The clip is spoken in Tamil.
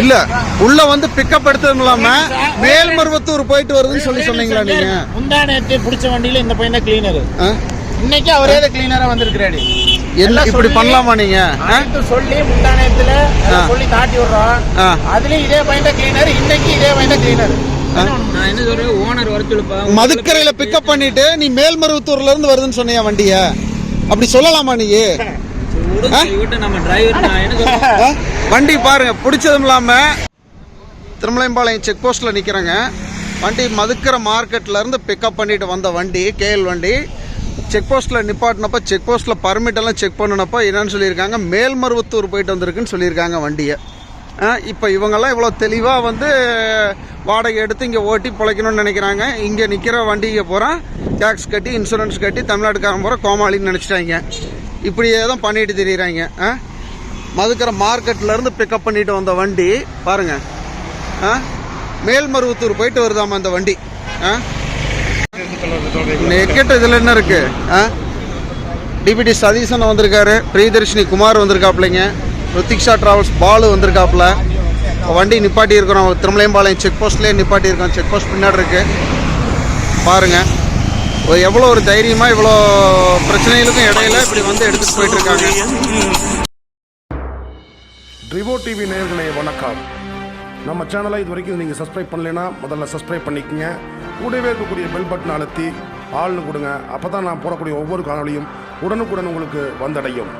இல்ல உள்ள வந்து பிக்கப் எடுத்ததும் இல்லாம மேல்மருவத்தூர் போயிட்டு வருதுன்னு சொல்லி சொன்னீங்களா நீங்க? முந்தா நேத்து பிடிச்ச வண்டியில இந்த பையன் தான் கிளீனர்? இன்னைக்கு அவரே தான் கிளீனரா வந்திருக்கிறாரு. என்ன இப்படி பண்ணலாமா நீங்க? சொல்லி முந்தா நேரத்துல ஆ. சொல்லி காட்டி விடுறோம். அதுலயும் இதே பையன் தான் கிளீனர் இன்னைக்கு இதே பையன் தான் கிளீனர் மதுக்கரையில பிக்கப் பண்ணிட்டு நீ மேல்மருவத்தூர்ல இருந்து வருதுன்னு சொன்னியா வண்டிய? அப்படி சொல்லலாமா நீ வண்டி பாருங்க பிடிச்சதும் இல்லாம திருமலைம்பாளையம் செக் போஸ்ட்ல நிக்கிறேங்க. வண்டி மதுக்கரை மார்க்கெட்ல இருந்து பிக்கப் பண்ணிட்டு வந்த வண்டி கேஎல் வண்டி. செக் போஸ்ட்ல நிப்பாட்டினப்ப செக் போஸ்ட்ல பர்மிட் எல்லாம் செக் பண்ணினப்ப என்னன்னு சொல்லியிருக்காங்க மேல்மருவத்தூர் போயிட்டு வந்திருக்குன்னு சொல்லியிருக்காங்க வண்டியை. இப்போ இவங்கெல்லாம் இவ்வளோ தெளிவாக வந்து வாடகை எடுத்து இங்கே ஓட்டி பிழைக்கணும்னு நினைக்கிறாங்க. இங்கே நிற்கிற வண்டியை பூரா டேக்ஸ் கட்டி இன்சூரன்ஸ் கட்டி தமிழ்நாட்டுக்காரன் பூரா கோமாளின்னு நினச்சிட்டாங்க. இப்படியே தான் பண்ணிட்டு தெரியுறாங்க ஆ? மதுக்கரை மார்க்கெட்லேருந்து பிக்கப் பண்ணிட்டு வந்த வண்டி பாருங்க ஆ? மேல்மருவத்தூர் போயிட்டு வருதாமா அந்த வண்டி நெக்கெட் இதில் என்ன இருக்கு டிபிடி சதீசன் வந்திருக்காரு பிரியதர்ஷினி குமார் வந்திருக்காப்லைங்க ருத்திக்ஷா டிராவல்ஸ் பாலு வந்திருக்காப்புல. வண்டி நிப்பாட்டி இருக்கிறோம் திருமலையம்பாளையம் செக் போஸ்ட்லேயே நிப்பாட்டி இருக்கோம் செக் போஸ்ட் பின்னாடி இருக்கு. பாருங்க. எவ்வளோ ஒரு தைரியமாக இவ்வளோ பிரச்சனைகளுக்கும் இடையில இப்படி வந்து எடுத்துட்டு போயிட்டு இருக்காங்க ரிவோ டிவி நேயர்களே வணக்கம். நம்ம சேனலை இது வரைக்கும் நீங்கள் சப்ஸ்கிரைப் பண்ணலைன்னா முதல்ல சப்ஸ்கிரைப் பண்ணிக்கோங்க. கூடவே இருக்கக்கூடிய பெல் பட்டன் அழுத்தி ஆள்னு கொடுங்க. அப்போ தான் நான் போடக்கூடிய ஒவ்வொரு காணொலியும் உடனுக்குடன் உங்களுக்கு வந்தடையும்.